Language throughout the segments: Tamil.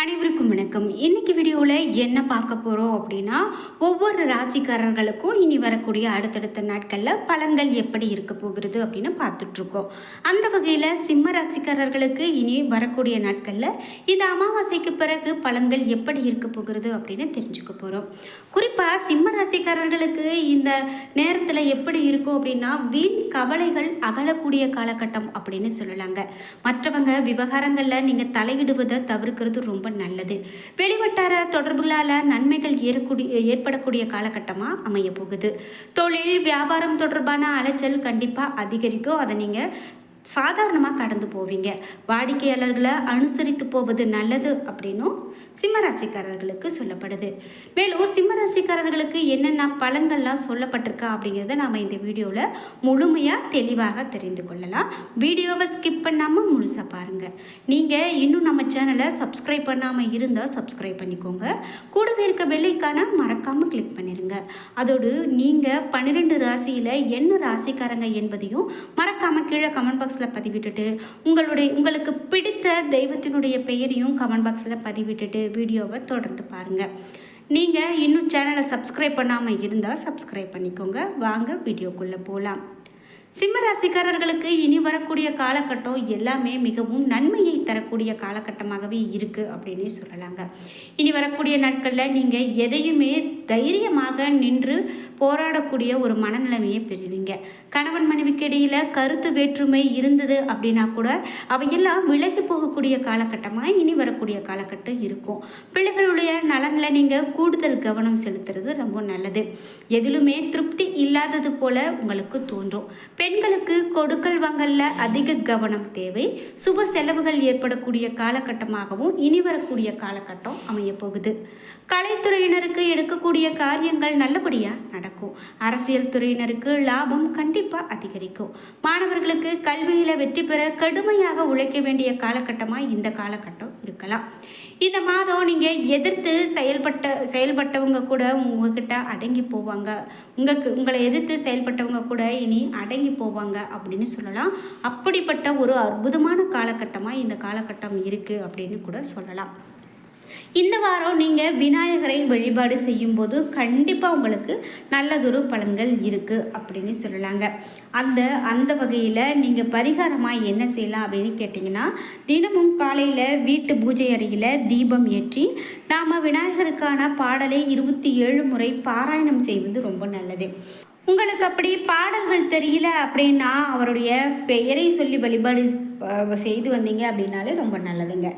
அனைவருக்கும் வணக்கம். இன்னைக்கு வீடியோவில் என்ன பார்க்க போகிறோம் அப்படின்னா ஒவ்வொரு ராசிக்காரர்களுக்கும் இனி வரக்கூடிய அடுத்தடுத்த நாட்களில் பலன்கள் எப்படி இருக்க போகிறது அப்படின்னு பார்த்துட்ருக்கோம். அந்த வகையில் சிம்ம ராசிக்காரர்களுக்கு இனி வரக்கூடிய நாட்களில் இந்த அமாவாசைக்கு பிறகு பலன்கள் எப்படி இருக்க போகிறது அப்படின்னு தெரிஞ்சுக்க போகிறோம் குறிப்பாக சிம்ம ராசிக்காரர்களுக்கு இந்த நேரத்தில் எப்படி இருக்கும் அப்படின்னா வீண் கவலைகள் அகலக்கூடிய காலகட்டம் அப்படின்னு சொல்லலாங்க. மற்றவங்க விவகாரங்களில் நீங்கள் தலையிடுவதை தவிர்க்கிறது ரொம்ப நல்லது. வெளிவட்டார தொடர்புகளால் நன்மைகள் ஏறக்கூடிய ஏற்படக்கூடிய காலகட்டமாக அமைய போகுது தொழில் வியாபாரம் தொடர்பான அலைச்சல் கண்டிப்பாக அதிகரிக்கும். அதை நீங்கள் சாதாரணமாக கடந்து போவீங்க. வாடிக்கையாளர்களை அனுசரித்து போவது நல்லது அப்படின்னும் சிம்மராசிக்காரர்களுக்கு சொல்லப்படுது. மேலும் சிம்மராசிக்காரர்களுக்கு என்னென்ன பலன்கள்லாம் சொல்லப்பட்டிருக்கா அப்படிங்கிறத நாம் இந்த வீடியோவில் முழுமையாக தெளிவாக தெரிந்து கொள்ளலாம். வீடியோவை ஸ்கிப் பண்ணாமல் முழுசாக பாருங்கள் நீங்கள் இன்னும் நம்ம சேனலை சப்ஸ்கிரைப் பண்ணாமல் இருந்தால் சப்ஸ்கிரைப் பண்ணிக்கோங்க. கூடவே இருக்க வெள்ளைக்கான மறக்காமல் கிளிக் பண்ணிடுங்க அதோடு நீங்கள் பன்னிரெண்டு ராசியில் என்ன ராசிக்காரங்க என்பதையும் மறக்காமல் கீழே கமெண்ட் பாக்ஸ் பாக்ஸில் பதிவிட்டுட்டு உங்களுடைய உங்களுக்கு பிடித்த தெய்வத்தினுடைய பெயரையும் கமெண்ட் பாக்ஸில் பதிவிட்டுட்டு வீடியோவை தொடர்ந்து பாருங்கள் நீங்கள் இன்னும் சேனலை சப்ஸ்கிரைப் பண்ணாமல் இருந்தால் சப்ஸ்கிரைப் பண்ணிக்கோங்க. வாங்க வீடியோக்குள்ளே போகலாம் சிம்மராசிக்காரர்களுக்கு இனி வரக்கூடிய காலகட்டம் எல்லாமே மிகவும் நன்மையை தரக்கூடிய காலகட்டமாகவே இருக்குது அப்படின்னே சொல்லலாங்க. இனி வரக்கூடிய நாட்களில் நீங்கள் எதையுமே தைரியமாக நின்று போராடக்கூடிய ஒரு மனநிலைமையை பெறுவீங்க. கணவன் மனைவிக்கு இடையில் கருத்து வேற்றுமை இருந்தது அப்படின்னா கூட அவையெல்லாம் விலகி போகக்கூடிய காலகட்டமாக இனி வரக்கூடிய காலகட்டம் இருக்கும். பிள்ளைகளுடைய நலனில் நீங்கள் கூடுதல் கவனம் செலுத்துறது ரொம்ப நல்லது. எதிலுமே திருப்தி இல்லாதது போல உங்களுக்கு தோன்றும். பெண்களுக்கு கொடுக்கல் வாங்கல்ல அதிக கவனம் தேவை. சுப செலவுகள் ஏற்படக்கூடிய காலகட்டமாகவும் இனி வரக்கூடிய காலகட்டம் அமைய போகுது கலைத்துறையினருக்கு எடுக்கக்கூடிய காரியங்கள் நல்லபடியாக நடக்கும். அரசியல் துறையினருக்கு லாபம் கண்டிப்பாக அதிகரிக்கும். மாணவர்களுக்கு கல்வியில் வெற்றி பெற கடுமையாக உழைக்க வேண்டிய காலகட்டமாக இந்த காலகட்டம்? இருக்கலாம். இந்த மாதம் நீங்கள் எதிர்த்து செயல்பட்ட செயல்பட்டவங்க கூட உங்ககிட்ட அடங்கி போவாங்க. உங்களுக்கு உங்களை எதிர்த்து செயல்பட்டவங்க கூட இனி அடங்கி போவாங்க அப்படின்னு சொல்லலாம். அப்படிப்பட்ட ஒரு அற்புதமான காலகட்டமாக இந்த காலகட்டம் இருக்குது அப்படின்னு கூட சொல்லலாம். இந்த வாரம் நீங்கள் விநாயகரை வழிபாடு செய்யும்போது கண்டிப்பாக உங்களுக்கு நல்லதொரு பலன்கள் இருக்குது அப்படின்னு சொல்லலாங்க. அந்த அந்த வகையில் நீங்கள் பரிகாரமாக என்ன செய்யலாம் அப்படின்னு கேட்டிங்கன்னா தினமும் காலையில் வீட்டு பூஜை அறையில் தீபம் ஏற்றி நாம் விநாயகருக்கான பாடலை இருபத்தி ஏழு முறை பாராயணம் செய்வது ரொம்ப நல்லது. உங்களுக்கு அப்படி பாடல்கள் தெரியல அப்படின்னா அவருடைய பெயரை சொல்லி வழிபாடு செய்து வந்தீங்க அப்படின்னாலே ரொம்ப நல்லதுங்க.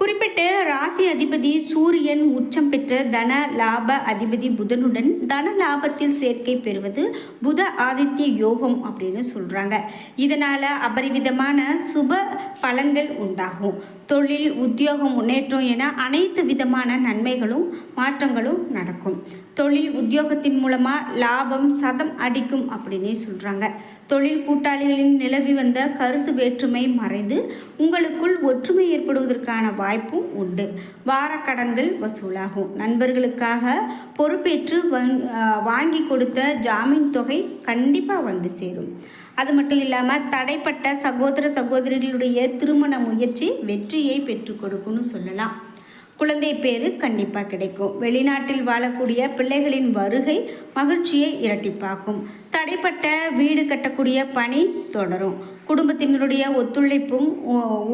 குறிப்பிட்டு ராசி அதிபதி சூரியன் உச்சம் பெற்ற தன லாப அதிபதி புதனுடன் தன லாபத்தில் சேர்க்கை பெறுவது புத ஆதித்ய யோகம் அப்படின்னு சொல்கிறாங்க இதனால் அபரிவிதமான சுப பலன்கள் உண்டாகும். தொழில் உத்தியோகம் முன்னேற்றம் என அனைத்து விதமான நன்மைகளும் மாற்றங்களும் நடக்கும். தொழில் உத்தியோகத்தின் மூலமாக லாபம் சதம் அடிக்கும் அப்படின்னே சொல்கிறாங்க தொழில் கூட்டாளிகளின் நிலவி வந்த கருத்து வேற்றுமை மறைந்து உங்களுக்குள் ஒற்றுமை ஏற்படுவதற்கான வாய்ப்பும் உண்டு. வாரக்கடன்கள் வசூலாகும். நண்பர்களுக்காக பொறுப்பேற்று வங் வாங்கி கொடுத்த ஜாமீன் தொகை கண்டிப்பாக வந்து சேரும். அது மட்டும் இல்லாமல் தடைப்பட்ட சகோதர சகோதரிகளுடைய திருமண முயற்சி வெற்றியை பெற்றுக் கொடுக்கும்னு சொல்லலாம். குழந்தை பேரு கண்டிப்பாக கிடைக்கும். வெளிநாட்டில் வாழக்கூடிய பிள்ளைகளின் வருகை மகிழ்ச்சியை இரட்டிப்பாக்கும். தடைப்பட்ட வீடு கட்டக்கூடிய பணி தொடரும். குடும்பத்தினருடைய ஒத்துழைப்பும்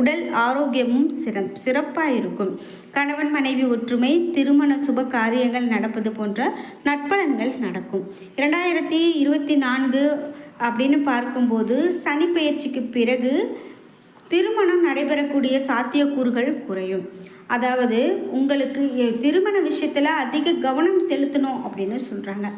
உடல் ஆரோக்கியமும் சிறம் சிறப்பாக இருக்கும். கணவன் மனைவி ஒற்றுமை திருமண சுப காரியங்கள் நடப்பது போன்ற நட்பலன்கள் நடக்கும். இரண்டாயிரத்தி இருபத்தி நான்கு அப்படின்னு பார்க்கும்போது சனி பெயர்ச்சிக்கு பிறகு திருமணம் நடைபெறக்கூடிய சாத்தியக்கூறுகள் குறையும். அதாவது உங்களுக்கு எ- திருமண விஷயத்தில் அதிக கவனம் செலுத்தணும் அப்படின்னு சொல்கிறாங்க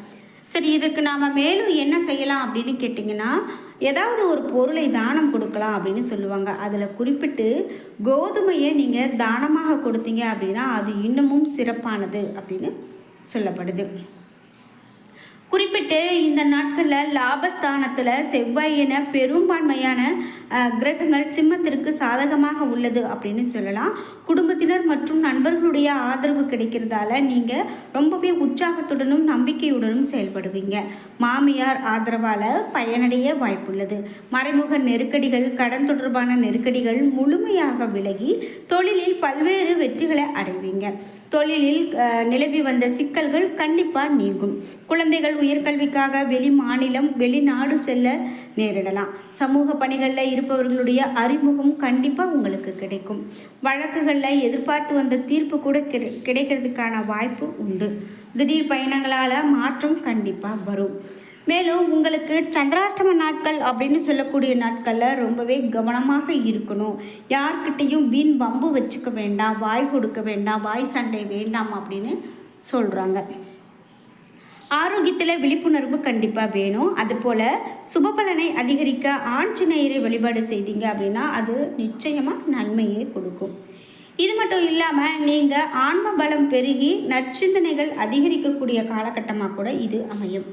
சரி இதுக்கு நாம் மேலும் என்ன செய்யலாம் அப்படின்னு கேட்டிங்கன்னா ஏதாவது ஒரு பொருளை தானம் கொடுக்கலாம் அப்படின்னு சொல்லுவாங்க. அதில் குறிப்பிட்டு கோதுமையை நீங்கள் தானமாக கொடுத்தீங்க அப்படின்னா அது இன்னமும் சிறப்பானது அப்படின்னு சொல்லப்படுது. குறிப்பிட்டு இந்த நாட்களில் லாபஸ்தானத்தில் செவ்வாய் என பெரும்பான்மையான கிரகங்கள் சிம்மத்திற்கு சாதகமாக உள்ளது அப்படின்னு சொல்லலாம். குடும்பத்தினர் மற்றும் நண்பர்களுடைய ஆதரவு கிடைக்கிறதால நீங்கள் ரொம்பவே உற்சாகத்துடனும் நம்பிக்கையுடனும் செயல்படுவீங்க. மாமியார் ஆதரவால் பயனடைய வாய்ப்புள்ளது. மறைமுக நெருக்கடிகள் கடன் தொடர்பான நெருக்கடிகள் முழுமையாக விலகி தொழிலில் பல்வேறு வெற்றிகளை அடைவீங்க. தொழிலில் நிலவி வந்த சிக்கல்கள் கண்டிப்பாக நீங்கும். குழந்தைகள் உயர்கல்விக்காக வெளி மாநிலம் வெளிநாடு செல்ல நேரிடலாம். சமூக பணிகளில் இருப்பவர்களுடைய அறிமுகம் கண்டிப்பாக உங்களுக்கு கிடைக்கும். வழக்குகளில் எதிர்பார்த்து வந்த தீர்ப்பு கூட கிடை- கிடைக்கிறதுக்கான வாய்ப்பு உண்டு. திடீர் பயணங்களால் மாற்றம் கண்டிப்பாக வரும். மேலும் உங்களுக்கு சந்திராஷ்டம நாட்கள் அப்படின்னு சொல்லக்கூடிய நாட்களில் ரொம்பவே கவனமாக இருக்கணும். யார்கிட்டையும் வீண் வம்பு வச்சுக்க வேண்டாம் வாய் கொடுக்க வேண்டாம் வாய் சண்டை வேண்டாம் அப்படின்னு சொல்கிறாங்க ஆரோக்கியத்தில் விழிப்புணர்வு கண்டிப்பாக வேணும். அதுபோல் சுபபலனை அதிகரிக்க ஆஞ்சநேயரை வழிபாடு செய்தீங்க அப்படின்னா அது நிச்சயமாக நன்மையை கொடுக்கும். இது மட்டும் இல்லாமல் நீங்கள் ஆன்ம பலம் பெருகி நற்சிந்தனைகள் அதிகரிக்கக்கூடிய காலகட்டமாக கூட இது அமையும்.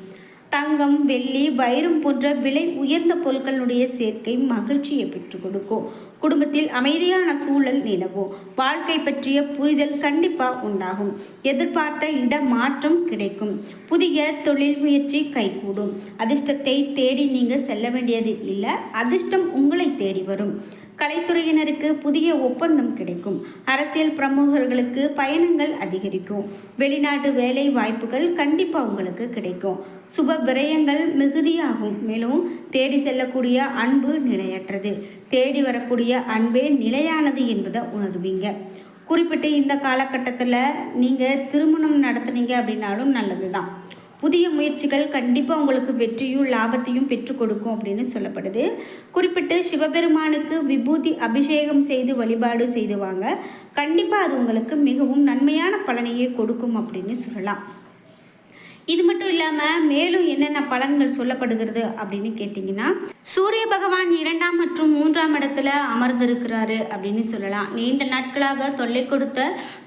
தங்கம் வெள்ளி வைரம் போன்ற விலை உயர்ந்த பொருட்களுடைய சேர்க்கை மகிழ்ச்சியை பெற்றுக் கொடுக்கும். குடும்பத்தில் அமைதியான சூழல் நிலவும். வாழ்க்கை பற்றிய புரிதல் கண்டிப்பாக உண்டாகும். எதிர்பார்த்த இட மாற்றம் கிடைக்கும். புதிய தொழில் முயற்சி கைகூடும். அதிர்ஷ்டத்தை தேடி நீங்கள் செல்ல வேண்டியது இல்லை அதிர்ஷ்டம் உங்களை தேடி வரும். கலைத்துறையினருக்கு புதிய ஒப்பந்தம் கிடைக்கும். அரசியல் பிரமுகர்களுக்கு பயணங்கள் அதிகரிக்கும். வெளிநாட்டு வேலை வாய்ப்புகள் கண்டிப்பாக உங்களுக்கு கிடைக்கும். சுப விரயங்கள் மிகுதியாகும். மேலும் தேடி செல்லக்கூடிய அன்பு நிலையற்றது. தேடி வரக்கூடிய அன்பே நிலையானது என்பதை உணர்வீங்க. குறிப்பிட்டு இந்த காலகட்டத்தில் நீங்கள் திருமணம் நடத்துனீங்க அப்படின்னாலும் நல்லது தான் புதிய முயற்சிகள் கண்டிப்பாக உங்களுக்கு வெற்றியும் லாபத்தையும் பெற்றுக் கொடுக்கும் அப்படின்னு சொல்லப்படுது. குறிப்பிட்டு சிவபெருமானுக்கு விபூதி அபிஷேகம் செய்து வழிபாடு செய்துவாங்க கண்டிப்பாக அது உங்களுக்கு மிகவும் நன்மையான பலனையே கொடுக்கும் அப்படின்னு சொல்லலாம். இது மட்டும் இல்லாமல் மேலும் என்னென்ன பலன்கள் சொல்லப்படுகிறது அப்படின்னு கேட்டிங்கன்னா சூரிய பகவான் இரண்டாம் மற்றும் மூன்றாம் இடத்துல அமர்ந்திருக்கிறாரு அப்படின்னு சொல்லலாம். நீண்ட நாட்களாக தொல்லை கொடுத்த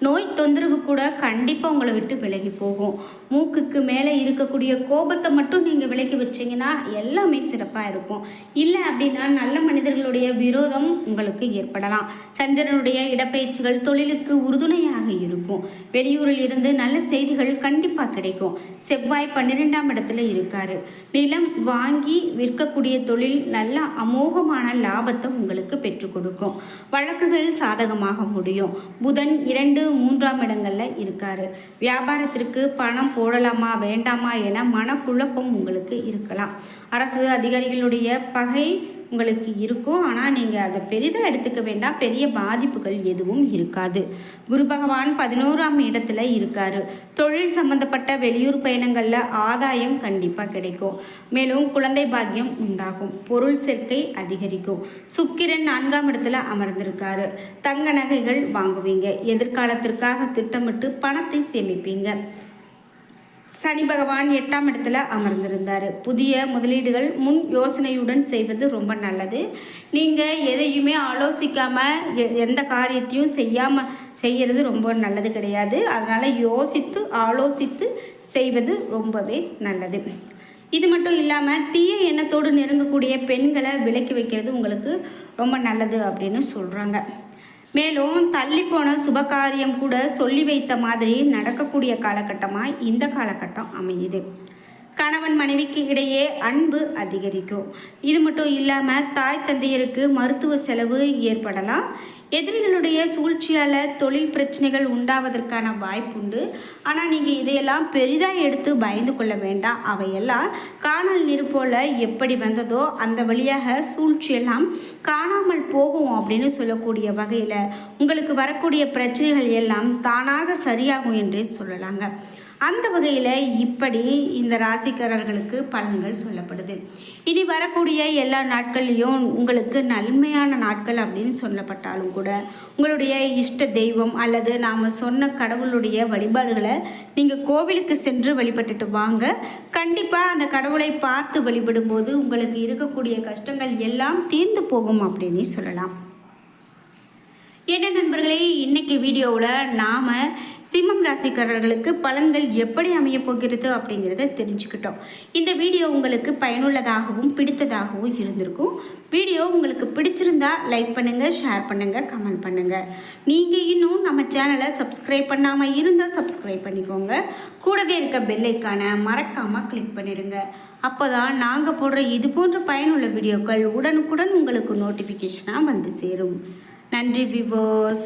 நோய் தொந்தரவு கூட கண்டிப்பாக உங்களை விட்டு விலகி போகும். மூக்குக்கு மேலே இருக்கக்கூடிய கோபத்தை மட்டும் நீங்கள் விலக்கி வச்சிங்கன்னா எல்லாமே சிறப்பாக இருக்கும். இல்லை அப்படின்னா நல்ல மனிதர்களுடைய விரோதம் உங்களுக்கு ஏற்படலாம். சந்திரனுடைய இடப்பெயர்ச்சிகள் தொழிலுக்கு உறுதுணையாக இருக்கும். வெளியூரில் இருந்து நல்ல செய்திகள் கண்டிப்பாக கிடைக்கும். செவ்வாய் பன்னிரெண்டாம் இடத்துல இருக்காரு. நிலம் வாங்கி விற்கக்கூடிய தொழில் நல்ல அமோகமான லாபத்தை உங்களுக்கு பெற்றுக் கொடுக்கும். வழக்குகள் சாதகமாக முடியும். புதன் இரண்டு மூன்றாம் இடங்கள்ல இருக்காரு. வியாபாரத்திற்கு பணம் போடலாமா வேண்டாமா என மனக்குழப்பம் உங்களுக்கு இருக்கலாம். அரசு அதிகாரிகளுடைய பகை உங்களுக்கு இருக்கும் ஆனால் நீங்கள் அதை பெரிதாக எடுத்துக்க வேண்டாம். பெரிய பாதிப்புகள் எதுவும் இருக்காது. குரு பகவான் பதினோராம் இடத்துல இருக்காரு. தொழில் சம்பந்தப்பட்ட வெளியூர் பயணங்களில் ஆதாயம் கண்டிப்பாக கிடைக்கும். மேலும் குழந்தை பாக்கியம் உண்டாகும். பொருள் சேர்க்கை அதிகரிக்கும். சுக்கிரன் நான்காம் இடத்துல அமர்ந்திருக்காரு. தங்க நகைகள் வாங்குவீங்க. எதிர்காலத்திற்காக திட்டமிட்டு பணத்தை சேமிப்பீங்க. சனி பகவான் எட்டாம் இடத்துல அமர்ந்திருந்தார். புதிய முதலீடுகள் முன் யோசனையுடன் செய்வது ரொம்ப நல்லது. நீங்கள் எதையுமே ஆலோசிக்காமல் எ- எந்த காரியத்தையும் செய்யாமல் செய்கிறது ரொம்ப நல்லது கிடையாது. அதனால் யோசித்து ஆலோசித்து செய்வது ரொம்பவே நல்லது. இது மட்டும் இல்லாமல் தீய எண்ணத்தோடு நெருங்கக்கூடிய பெண்களை விலக்கி வைக்கிறது உங்களுக்கு ரொம்ப நல்லது அப்படின்னு சொல்கிறாங்க மேலும் தள்ளிப்போன சுபகாரியம் கூட சொல்லி வைத்த மாதிரி நடக்கக்கூடிய காலகட்டமாக இந்த காலகட்டம் அமையுது. கணவன் மனைவிக்கு இடையே அன்பு அதிகரிக்கும். இது மட்டும் இல்லாமல் தாய் தந்தையருக்கு மருத்துவ செலவு ஏற்படலாம். எதிரிகளுடைய சூழ்ச்சியால் தொழில் பிரச்சனைகள் உண்டாவதற்கான வாய்ப்புண்டு. ஆனால் நீங்கள் இதையெல்லாம் பெரிதாக எடுத்து பயந்து கொள்ள வேண்டாம். அவையெல்லாம் காணல் நீர் எப்படி வந்ததோ அந்த வழியாக சூழ்ச்சியெல்லாம் காணாமல் போகும் அப்படின்னு சொல்லக்கூடிய வகையில் உங்களுக்கு வரக்கூடிய பிரச்சனைகள் எல்லாம் தானாக சரியாகும் என்றே சொல்லலாங்க. அந்த வகையில் இப்படி இந்த ராசிக்காரர்களுக்கு பலன்கள் சொல்லப்படுது. இனி வரக்கூடிய எல்லா நாட்கள்லேயும் உங்களுக்கு நன்மையான நாட்கள் அப்படின்னு சொல்லப்பட்டாலும் கூட உங்களுடைய இஷ்ட தெய்வம் அல்லது நாம் சொன்ன கடவுளுடைய வழிபாடுகளை நீங்கள் கோவிலுக்கு சென்று வழிபட்டுட்டு வாங்க. கண்டிப்பாக அந்த கடவுளை பார்த்து வழிபடும்போது உங்களுக்கு இருக்கக்கூடிய கஷ்டங்கள் எல்லாம் தீர்ந்து போகும் அப்படின்னு சொல்லலாம். என்ன நண்பர்களே இன்னைக்கு வீடியோவில் நாம் சிம்மம் ராசிக்காரர்களுக்கு பலன்கள் எப்படி அமைய போகிறது அப்படிங்கிறத தெரிஞ்சுக்கிட்டோம். இந்த வீடியோ உங்களுக்கு பயனுள்ளதாகவும் பிடித்ததாகவும் இருந்திருக்கும். வீடியோ உங்களுக்கு பிடிச்சிருந்தா லைக் பண்ணுங்கள் ஷேர் பண்ணுங்கள் கமெண்ட் பண்ணுங்கள் நீங்கள் இன்னும் நம்ம சேனலை சப்ஸ்கிரைப் பண்ணாமல் இருந்தால் சப்ஸ்கிரைப் பண்ணிக்கோங்க. கூடவே இருக்க பெல்லைக்கான மறக்காமல் கிளிக் பண்ணிடுங்க. அப்போ தான் நாங்கள் போடுற இது போன்ற பயனுள்ள வீடியோக்கள் உடனுக்குடன் உங்களுக்கு நோட்டிஃபிகேஷனாக வந்து சேரும். நன்றி விவோஸ்